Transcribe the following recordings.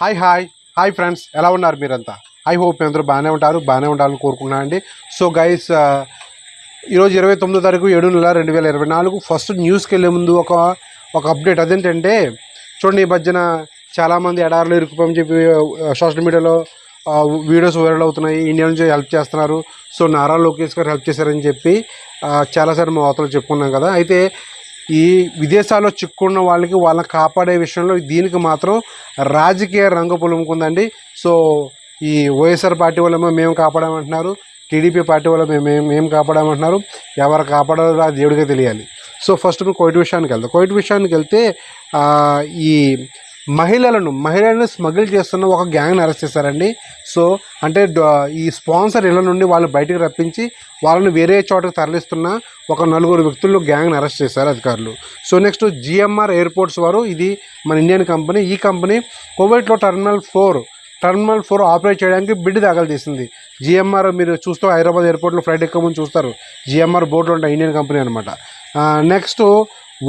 Hi hi hi friends ఎలా ఉన్నారు మీరంతా? ఐ హోప్ మీ అందరూ బాగానే ఉంటారు బాగానే ఉండాలని కోరుకున్నాను అండి సో గైస్ uh, ఈరోజు ఇరవై తొమ్మిదో తారీఖు ఏడు నెల రెండు వేల ఇరవై నాలుగు. ఫస్ట్ న్యూస్కి వెళ్ళే ముందు ఒక ఒక అప్డేట్ అదేంటంటే చూడండి ఈ మధ్యన చాలామంది ఎడారులు ఇరుక్కుపోమని చెప్పి సోషల్ మీడియాలో వీడియోస్ వైరల్ అవుతున్నాయి. ఇండియా నుంచి హెల్ప్ చేస్తున్నారు. సో నారా లోకేష్ గారు హెల్ప్ చేశారని చెప్పి uh, చాలాసార్లు మా వార్తలు చెప్పుకున్నాం కదా. అయితే ఈ విదేశాల్లో చిక్కున్న వాళ్ళకి వాళ్ళని కాపాడే విషయంలో దీనికి మాత్రం రాజకీయ రంగు పొలుముకుందండి. సో ఈ వైఎస్ఆర్ పార్టీ వాళ్ళేమో మేము కాపాడామంటున్నారు టీడీపీ పార్టీ వాళ్ళు మేము మేము కాపాడమంటున్నారు కాపాడామంటున్నారు ఎవరు కాపాడాలో దేవుడిగా తెలియాలి. సో ఫస్ట్ మేము కోవిడ్ విషయానికి వెళ్తాం కోవిడ్ విషయానికి వెళ్తే ఈ మహిళలను మహిళలను స్మగిల్ చేస్తున్న ఒక గ్యాంగ్ని అరెస్ట్ చేశారండి. సో అంటే ఈ స్పాన్సర్ ఇళ్ళ నుండి వాళ్ళు బయటికి రప్పించి వాళ్ళని వేరే చోటకి తరలిస్తున్న ఒక నలుగురు వ్యక్తులు గ్యాంగ్ని అరెస్ట్ చేశారు అధికారులు. సో నెక్స్ట్ జిఎంఆర్ ఎయిర్పోర్ట్స్ వారు ఇది మన ఇండియన్ కంపెనీ ఈ కంపెనీ కోవిడ్లో terminal four terminal four operate చేయడానికి బిడ్ దాఖలు తీసింది జిఎంఆర్ మీరు చూస్తూ హైదరాబాద్ ఎయిర్పోర్ట్లో ఫ్లైట్ ఎక్కువ ముందు చూస్తారు. జిఎంఆర్ బోర్డులో ఉంటాయి ఇండియన్ కంపెనీ అనమాట నెక్స్ట్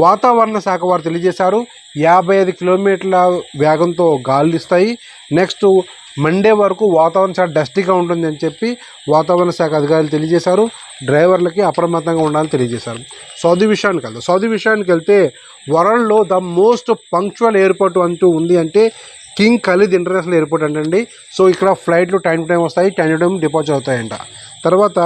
వాతావరణ శాఖ వారు తెలియజేశారు. యాభై ఐదు కిలోమీటర్ల వేగంతో గాలులు ఇస్తాయి. నెక్స్ట్ మండే వరకు వాతావరణం చాలా డస్టీగా ఉంటుంది అని చెప్పి వాతావరణ శాఖ అధికారులు తెలియజేశారు. డ్రైవర్లకి అప్రమత్తంగా ఉండాలని తెలియజేశారు. సౌదీ విషయానికి వెళ్తే సౌదీ విషయానికి వెళ్తే వరల్డ్లో ద మోస్ట్ పంక్చువల్ ఎయిర్పోర్ట్ అంటూ ఉంది అంటే కింగ్ ఖలీద్ ఇంటర్నేషనల్ ఎయిర్పోర్ట్ అంటండి. సో ఇక్కడ ఫ్లైట్లు టైం టు టైం వస్తాయి టైం టు టైం డిపాజిట్ అవుతాయంట. తర్వాత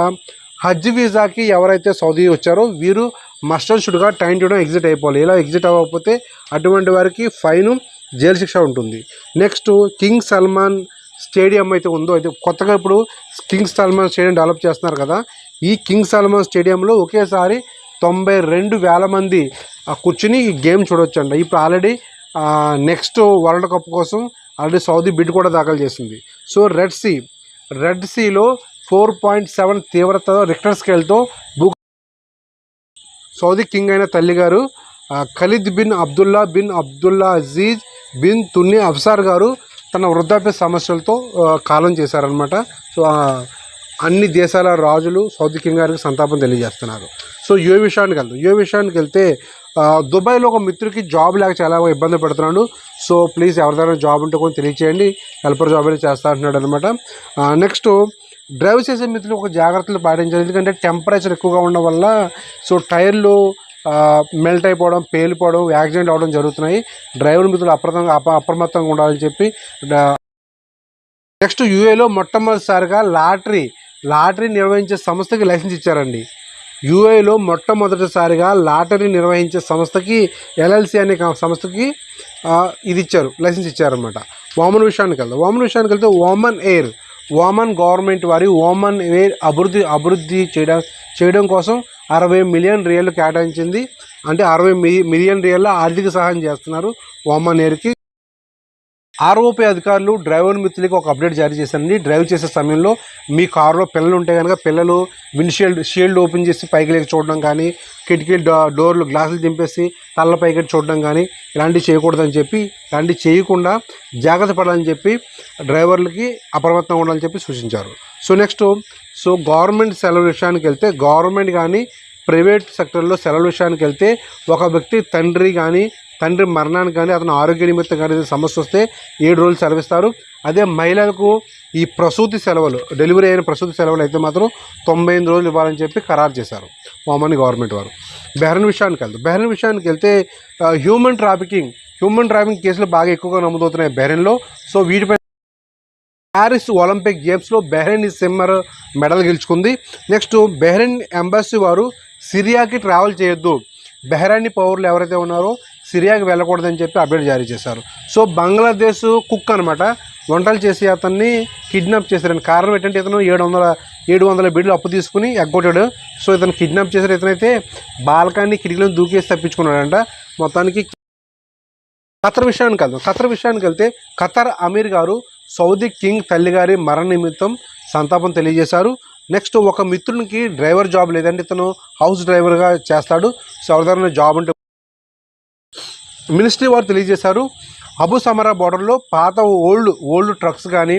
హజ్ వీసాకి ఎవరైతే సౌదీ వచ్చారో వీరు మస్ట్ అండ్ షుడ్గా టైం టు టైం ఎగ్జిట్ అయిపోవాలి. ఇలా ఎగ్జిట్ అవ్వకపోతే అటువంటి వారికి ఫైన్ జైలు శిక్ష ఉంటుంది. నెక్స్ట్ కింగ్ సల్మాన్ స్టేడియం అయితే ఉందో అయితే కొత్తగా ఇప్పుడు కింగ్ సల్మాన్ స్టేడియం డెవలప్ చేస్తున్నారు కదా ఈ కింగ్ సల్మాన్ స్టేడియంలో ఒకేసారి తొంభై రెండు వేల మంది ఆ, కూర్చుని ఈ గేమ్ చూడొచ్చు అండి ఇప్పుడు ఆల్రెడీ నెక్స్ట్ వరల్డ్ కప్ కోసం ఆల్రెడీ సౌదీ బిడ్ కూడా దాఖలు చేసింది. సో రెడ్ సీ రెడ్ సీలో ఫోర్ పాయింట్ సెవెన్ తీవ్రత రిక్టర్ స్కేల్తో భూ సౌదీ కింగ్ అయిన తల్లి గారు Khalid bin Abdullah bin Abdullah Aziz bin తున్ని అఫ్సార్ గారు తన వృద్ధాప్య సమస్యలతో కాలం చేశారనమాట సో అన్ని దేశాల రాజులు సౌదీ కింగ్ గారికి సంతాపం తెలియజేస్తున్నారు. సో యో విషయానికి వెళ్తాం యో విషయానికి వెళ్తే దుబాయ్లో ఒక మిత్రుడికి జాబ్ లేక చాలా ఇబ్బంది పడుతున్నాడు. సో ప్లీజ్ ఎవరిదైనా జాబ్ ఉంటే కొంచెం తెలియచేయండి. హెల్పర్ జాబ్ అయితే చేస్తా అంటున్నాడు అనమాట నెక్స్ట్ డ్రైవ్ చేసే మిత్రులు ఒక జాగ్రత్తలు పాటించాలి. ఎందుకంటే టెంపరేచర్ ఎక్కువగా ఉండడం వల్ల సో టైర్లు మెల్ట్ అయిపోవడం పేలిపోవడం యాక్సిడెంట్ అవడం జరుగుతున్నాయి. డ్రైవర్ మిత్రులు అప్రమత్తంగా అప అప్రమత్తంగా ఉండాలని చెప్పి నెక్స్ట్ యూఏలో మొట్టమొదటిసారిగా లాటరీ లాటరీ నిర్వహించే సంస్థకి లైసెన్స్ ఇచ్చారండి. యూఏలో మొట్టమొదటిసారిగా లాటరీ నిర్వహించే సంస్థకి ఎల్ఎల్సి అనే సంస్థకి ఇది ఇచ్చారు లైసెన్స్ ఇచ్చారనమాట వామన్ విషయానికి వెళ్తాం వామన్ విషయానికి వెళ్తే ఓమన్ ఎయిర్. ఓమన్ గవర్నమెంట్ వారి ఓమన్ వేర్ అభివృద్ధి అభివృద్ధి చేయడం చేయడం కోసం అరవై మిలియన్ రియల్ కేటాయించింది. అంటే అరవై మి- మిలియన్ రియల్ ఆర్థిక సహాయం చేస్తున్నారు ఓమన్ ఎయిర్కి ఆర్ఓపీ అధికారులు డ్రైవర్ మిత్రులకి ఒక అప్డేట్ జారీ చేశారండి. డ్రైవ్ చేసే సమయంలో మీ కారులో పిల్లలు ఉంటే కనుక పిల్లలు విండ్షీల్డ్ షీల్డ్ ఓపెన్ చేసి పైకి లేక చూడడం కానీ కిటికీ డో- డోర్లు గ్లాసులు దింపేసి తల్ల పైకి చూడడం కానీ ఇలాంటివి చేయకూడదని చెప్పి ఇలాంటివి చేయకుండా జాగ్రత్త పడాలని చెప్పి డ్రైవర్లకి అప్రమత్తంగా ఉండాలని చెప్పి సూచించారు. సో నెక్స్ట్ సో గవర్నమెంట్ సెలవు విషయానికి వెళ్తే గవర్నమెంట్ కానీ ప్రైవేట్ సెక్టర్లో సెలవు విషయానికి వెళ్తే ఒక వ్యక్తి తండ్రి కానీ తండ్రి మరణానికి కానీ అతను ఆరోగ్య నిమిత్తం కానీ సమస్య వస్తే ఏడు రోజులు సెలవిస్తారు. అదే మహిళలకు ఈ ప్రసూతి సెలవులు డెలివరీ అయిన ప్రసూతి సెలవులు అయితే మాత్రం తొంభై ఎనిమిది రోజులు ఇవ్వాలని చెప్పి ఖరారు చేశారు మామూలు గవర్నమెంట్ వారు. బెహ్రన్ విషయానికి వెళ్తారు బెహ్రన్ విషయానికి వెళ్తే హ్యూమన్ ట్రాఫికింగ్ హ్యూమన్ ట్రాఫికింగ్ కేసులు బాగా ఎక్కువగా నమోదవుతున్నాయి బెహ్రెన్లో. సో వీటిపై ప్యారిస్ ఒలింపిక్ గేమ్స్లో బెహ్రెయిన్ సిమ్మర్ మెడల్ గెలుచుకుంది. నెక్స్ట్ బెహ్రెన్ ఎంబసీ వారు సిరియాకి ట్రావెల్ చేయొద్దు. బెహ్రైన్ పౌరులు ఎవరైతే ఉన్నారో సిరియాకి వెళ్ళకూడదని చెప్పి అప్డేట్ జారీ చేశారు. సో బంగ్లాదేశ్ కుక్ అనమాట వంటలు చేసి అతన్ని కిడ్నాప్ చేశారని కారణం ఏంటంటే ఇతను ఏడు వందల ఏడు వందల బిడ్లు అప్పు తీసుకుని ఎగ్గొట్టాడు. సో ఇతను కిడ్నాప్ చేశారు. ఇతనైతే బాలకాన్ని కిటికీలను దూకేసి తప్పించుకున్నాడంట. మొత్తానికి ఖతర్ విషయానికి వెళ్దాం. ఖతర్ విషయానికి వెళ్తే ఖతర్ అమీర్ గారు సౌదీ కింగ్ తల్లిగారి మరణ నిమిత్తం సంతాపం తెలియజేశారు. నెక్స్ట్ ఒక మిత్రునికి డ్రైవర్ జాబ్ లేదంటే ఇతను హౌస్ డ్రైవర్గా చేస్తాడు. సో ఎవరిదైనా జాబ్ ఉంటే మినిస్ట్రీ వారు తెలియజేశారు అబు సమరా బార్డర్లో పాత ఓల్డ్ ఓల్డ్ ట్రక్స్ కానీ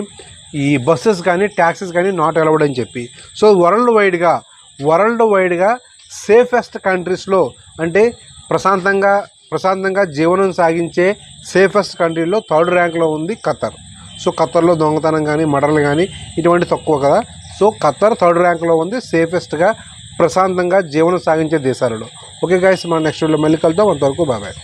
ఈ బస్సెస్ కానీ ట్యాక్సీస్ కానీ నాట్ అలౌడ్ అని చెప్పి. సో వరల్డ్ వైడ్గా వరల్డ్ వైడ్గా సేఫెస్ట్ కంట్రీస్లో అంటే ప్రశాంతంగా ప్రశాంతంగా జీవనం సాగించే సేఫెస్ట్ కంట్రీలో థర్డ్ ర్యాంక్లో ఉంది ఖత్తర్ సో ఖత్తర్లో దొంగతనం కానీ మర్డర్లు కానీ ఇటువంటి తక్కువ కదా. సో ఖతర్ థర్డ్ ర్యాంక్లో ఉంది సేఫెస్ట్గా ప్రశాంతంగా జీవనం సాగించే దేశాలలో. ఓకే గాయస్ మన నెక్స్ట్ వీడియో మళ్ళీ కలుద్దాం. అంతవరకు బాబాయ్